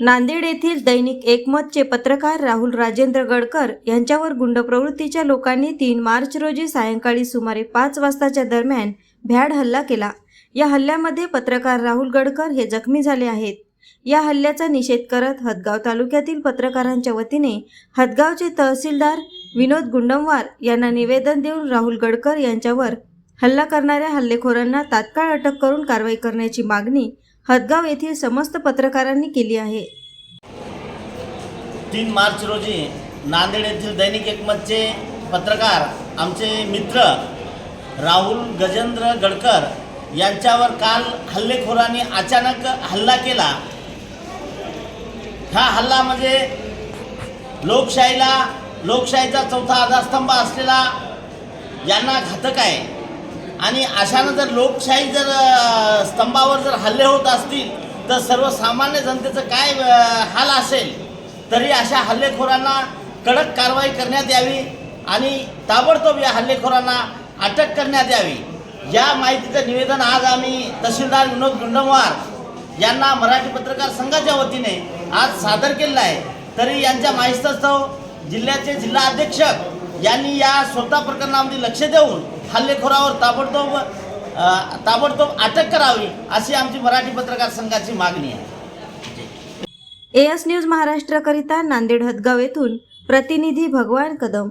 नांदेड येथील दैनिक एकमतचे पत्रकार राहुल राजेंद्र गडकर यांच्यावर गुंड प्रवृत्तीच्या लोकांनी तीन मार्च रोजी सायंकाळी सुमारे पाच वाजताच्या दरम्यान भ्याड हल्ला केला. या हल्ल्यामध्ये पत्रकार राहुल गडकर हे जखमी झाले आहेत. या हल्ल्याचा निषेध करत हदगाव तालुक्यातील पत्रकारांच्या वतीने हदगावचे तहसीलदार विनोद गुंडमवार यांना निवेदन देऊन राहुल गडकर यांच्यावर हल्ला करणाऱ्या हल्लेखोरांना तात्काळ अटक करून कारवाई करण्याची मागणी हदगाव येथील समस्त पत्रकारांनी केली आहे. तीन मार्च रोजी नांदेड येथील दैनिक एकमतचे पत्रकार आमचे मित्र राहुल गजेंद्र गडकर यांच्यावर काल हल्लेखोरांनी अचानक हल्ला केला. हा हल्ला म्हणजे लोकशाहीला लोकशाहीचा चौथा आधारस्तंभ असलेला यांना घातक आहे. आणि अशानं जर लोकशाही जर स्तंभावर जर हल्ले होत असतील तर सर्वसामान्य जनतेचं काय हाल असेल तरी अशा हल्लेखोरांना कडक कारवाई करण्यात यावी आणि ताबडतोब या हल्लेखोरांना अटक करण्यात यावी. या माहितीचं निवेदन आज आम्ही तहसीलदार विनोद गुंडमवार यांना मराठी पत्रकार संघाच्या वतीने आज सादर केलेलं आहे. तरी यांच्या माहितीस्तव जिल्ह्याचे जिल्हा अधीक्षक यांनी या स्वतः प्रकरणामध्ये लक्ष देऊन हल्लेखोरावर ताबडतोब ताबडतोब अटक करावी अशी आमची मराठी पत्रकार संघाची मागणी आहे. एस न्यूज महाराष्ट्रकरिता नांदेड हदगाव येथून प्रतिनिधी भगवान कदम.